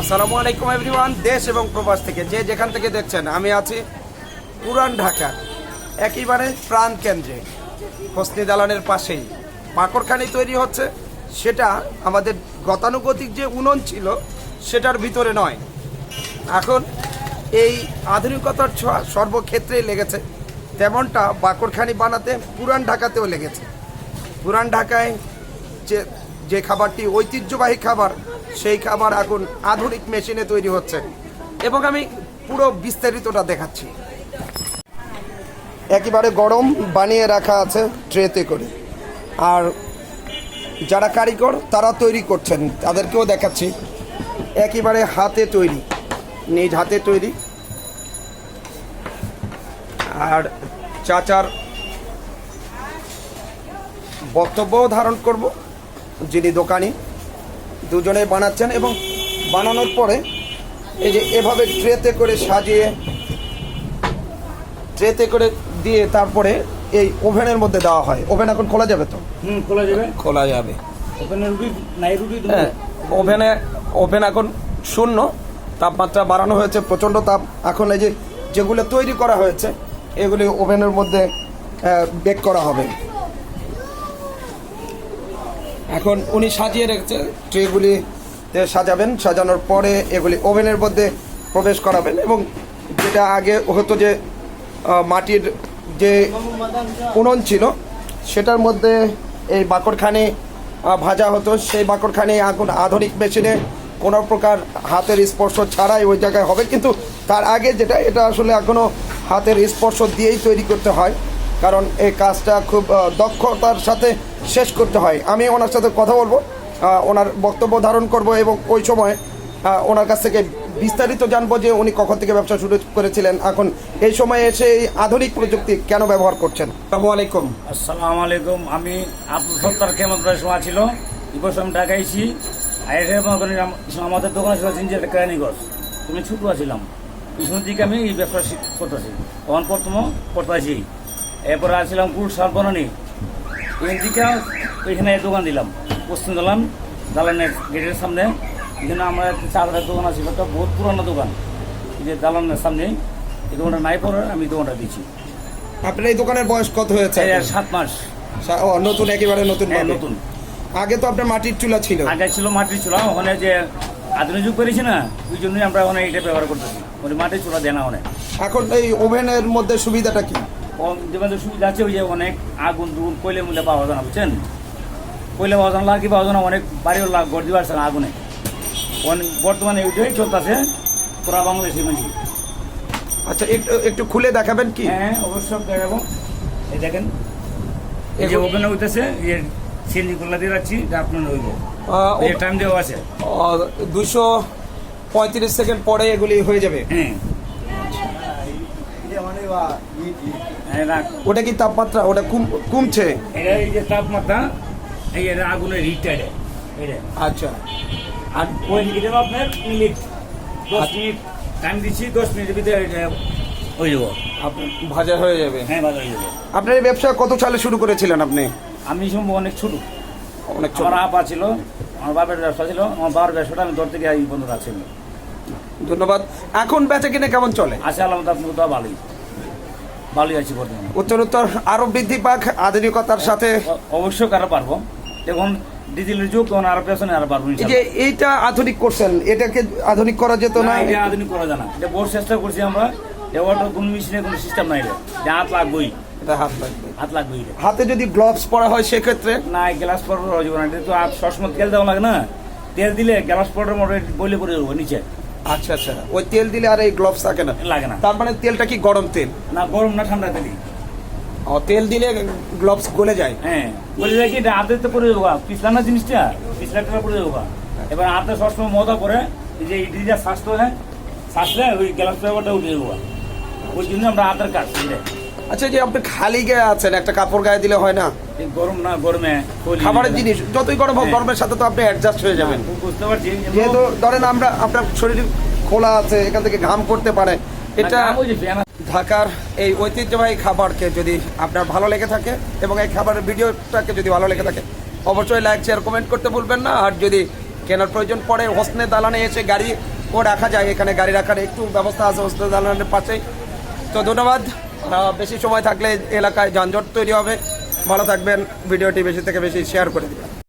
আসসালামু আলাইকুম এভরিওয়ান, দেশ এবং প্রবাস থেকে যে যেখান থেকে দেখছেন, আমি আছি পুরান ঢাকা, একেবারে প্রাণ কেন্দ্রে। হোসনি দালানের পাশেই পাকড়খানি তৈরি হচ্ছে। সেটা আমাদের গতানুগতিক যে উনন ছিল, সেটার ভিতরে নয়। এখন এই আধুনিকতার ছোঁয়া সর্বক্ষেত্রেই লেগেছে। তেমনটা বাকরখানি বানাতে পুরান ঢাকাতেও লেগেছে। পুরান ঢাকায় যে যে খাবারটি ঐতিহ্যবাহী খাবার সেই খাবার এখন আধুনিক মেশিনে তৈরি হচ্ছে। এবং আমি পুরো বিস্তারিতটা দেখাচ্ছি। একেবারে গরম বানিয়ে রাখা আছে ট্রেতে করে। আর যারা কারিগর, তারা তৈরি করছেন। তাদেরকেও দেখাচ্ছি। একেবারে হাতে তৈরি, নিজ হাতে তৈরি। আর চাচার বক্তব্য ধারণ করব, যিনি দোকানি। দুজনে বানাচ্ছেন এবং বানানোর পরে এই যে এভাবে ট্রেতে করে সাজিয়ে ট্রেতে করে দিয়ে তারপরে এই ওভেনের মধ্যে দেওয়া হয়। ওভেন এখন খোলা যাবে তো? হুম খোলা যাবে। খোলা যাবে। ওখানে রুটি নাই রুটি হ্যাঁ ওভেনে ওভেন এখন শূন্য তাপমাত্রা বাড়ানো হয়েছে প্রচণ্ড তাপ। এখন এই যে যেগুলো তৈরি করা হয়েছে এগুলি ওভেনের মধ্যে বেক করা হবে। এখন উনি সাজিয়ে রেখেছে ট্রেগুলিতে সাজাবেন, সাজানোর পরে এগুলি ওভেনের মধ্যে প্রবেশ করাবেন এবং যেটা আগে হতো যে মাটির যে উনুন ছিল, সেটার মধ্যে এই বাকরখানি ভাজা হতো। সেই বাকরখানি এখন আধুনিক মেশিনে কোনো প্রকার হাতের স্পর্শ ছাড়াই ওই জায়গায় হবে। কিন্তু তার আগে যেটা, এটা আসলে এখনও হাতের স্পর্শ দিয়েই তৈরি করতে হয়। কারণ এই কাজটা খুব দক্ষতার সাথে শেষ করতে হয়। আমি ওনার সাথে কথা বলব। ওনার বক্তব্য ধারণ করব এবং ওই সময় ওনার কাছ থেকে বিস্তারিত জানব যে উনি কখন থেকে ব্যবসা শুরু করেছিলেন। এখন এই সময়ে এসে এই আধুনিক প্রযুক্তি কেন ব্যবহার করছেন? আসসালামু আলাইকুম। আসসালামু আলাইকুম। আমি আব্দুল সত্তার কেমন সময় ছিল। আমি ঢাকাইছি আমাদের দোকান ছিল জিঞ্জের কেরানীগঞ্জ। তুমি ছোট ছিলাম এই সময় থেকে আমি এই ব্যবসা করতেছি। তখন প্রথম করতেছি এরপরে আসছিলাম গুড় সার বনানি। এখান থেকে এখানে দোকান দিলাম পশ্চিম দালান দালানের গেটের সামনে। এখানে আমার একটা চাদরের দোকান আছে একটা বহুত পুরনো দোকান। যে দালানের সামনে এই দোকানটা নাই পরে আমি দোকানটা দিচ্ছি আপনার এই দোকানের বয়স কত হয়েছে? সাত মাস। ও, নতুন একেবারে নতুন হ্যাঁ, নতুন। আগে তো আপনার মাটির চুলা ছিল। আগে ছিল মাটির চুলা ওখানে যে আধুনিক যুগ করেছি না ওই জন্যই আমরা ওখানে এটা ব্যবহার করতেছি। ওই মাটির চুলা দেয় না অনেক এখন এই ওভেনের মধ্যে সুবিধাটা কি? যেমন সুবিধা আছে ওই যে অনেক আগুন দুগুন কইলে মূল্যে পাওয়া যায় না বুঝছেন? কইলে পাওয়া যায় না লাকি পাওয়া যায় না অনেক বাড়িও লাগ গড়ি পারছে না আগুনে। বর্তমানে ওইটাই চলতেছে পুরা বাংলাদেশে মানে আচ্ছা একটু একটু খুলে দেখাবেন কি? হ্যাঁ অবশ্যই দেখাবো। এই দেখেন এই যে ওখানে হইতেছে সিএনজি গুলা দিয়ে রাখছি আপনার হইব টাইম দেওয়া আছে। দুশো পঁয়ত্রিশ সেকেন্ড পরে এগুলি হয়ে যাবে। হ্যাঁ। ওটা কি তাপমাত্রা? ওটা কম- কমছে? এটা এই যে তাপমাত্রা এই যে আগুনের হিটটা এটা এটা আচ্ছা। আর ওই এটা আপনার মিনিট দশ মিনিট। টাইম দিচ্ছি দশ মিনিটের ভিতরে এটা হয়ে যাব। ভাজা হয়ে যাবে। হ্যাঁ ভালো হয়ে যাব। আপনার এই ব্যবসা কত সালে শুরু করেছিলেন আপনি? আমি সম্ভব অনেক ছোট। অনেক ছোট। আমার আপা ছিল আমার বাবার ব্যবসা ছিল আমার বাবার ব্যবসাটা আমি দর থেকে এই বন্ধু আছে ধন্যবাদ। এখন বেচা কিনে কেমন চলে? আপনার তো ভালোই। ভালোই আছি বর্তমানে। উত্তরোত্তর আরও বৃদ্ধি পাক আধুনিকতার সাথে। অবশ্যই কারও পারব। এখন ডিজিটালের যুগ তখন আরও পেছনে আরও পারব এই যে এইটা আধুনিক করছেন এটাকে আধুনিক করা যেত না? এটা আধুনিক করা যায় না। এটা বড় চেষ্টা করছি আমরা এবার কোনো মেশিনে কোনো সিস্টেম নাই রে হাত লাগবেই। এটা হাত লাগবে হাত লাগবেই হাতে যদি গ্লাভস পরা হয় সেক্ষেত্রে? না গ্লাস পর হয়ে যাবে না এটা তো আর সবসময় তেল দেওয়া লাগে না। তেল দিলে গ্লাস পরের মতো বইলে পড়ে যাব নিচে। আচ্ছা আচ্ছা। ওই তেল দিলে আর এই গ্লাভস থাকে না। লাগে না। তার মানে তেলটা কি গরম তেল? না গরম না ঠান্ডা তেলি ও তেল দিলে গ্লাভস গলে যায়। হ্যাঁ বলে যায় কি? হাতে তো পড়ে যাব পিছলা না জিনিসটা পিছলাটা পড়ে যাব এবার হাতে সবসময় মজা করে এই যে ইডলি যা শ্বাসতে হয় শ্বাসলে ওই গ্লাস পেপারটা উঠে যাব ওই জন্য আমরা কাজ বুঝলে? আচ্ছা যে আপনি খালি গায়ে আছেন একটা কাপড় গায়ে দিলে হয় না? গরম না গরমে খাবারের জিনিস যতই গরম হোক হ্যাঁ। গরমের সাথে তো আপনি অ্যাডজাস্ট হয়ে যাবেন যাবেন। বুঝতে পারছি যেহেতু ধরেন আমরা আপনার শরীর খোলা আছে এখান থেকে ঘাম করতে পারে এটা ঢাকার এই ঐতিহ্যবাহী খাবারকে যদি আপনার ভালো লেগে থাকে এবং এই খাবারের ভিডিওটাকে যদি ভালো লেগে থাকে অবশ্যই লাইক শেয়ার কমেন্ট করতে ভুলবেন না আর যদি কেনার প্রয়োজন পড়ে হোসনে দালানে এসে গাড়ি ও রাখা যায় এখানে গাড়ি রাখার একটু ব্যবস্থা আছে হোসনে দালানের পাশেই তো ধন্যবাদ বেশি সময় থাকলে এলাকায় যানজট তৈরি হবে ভালো থাকবেন ভিডিওটি বেশি থেকে বেশি শেয়ার করে দিবেন।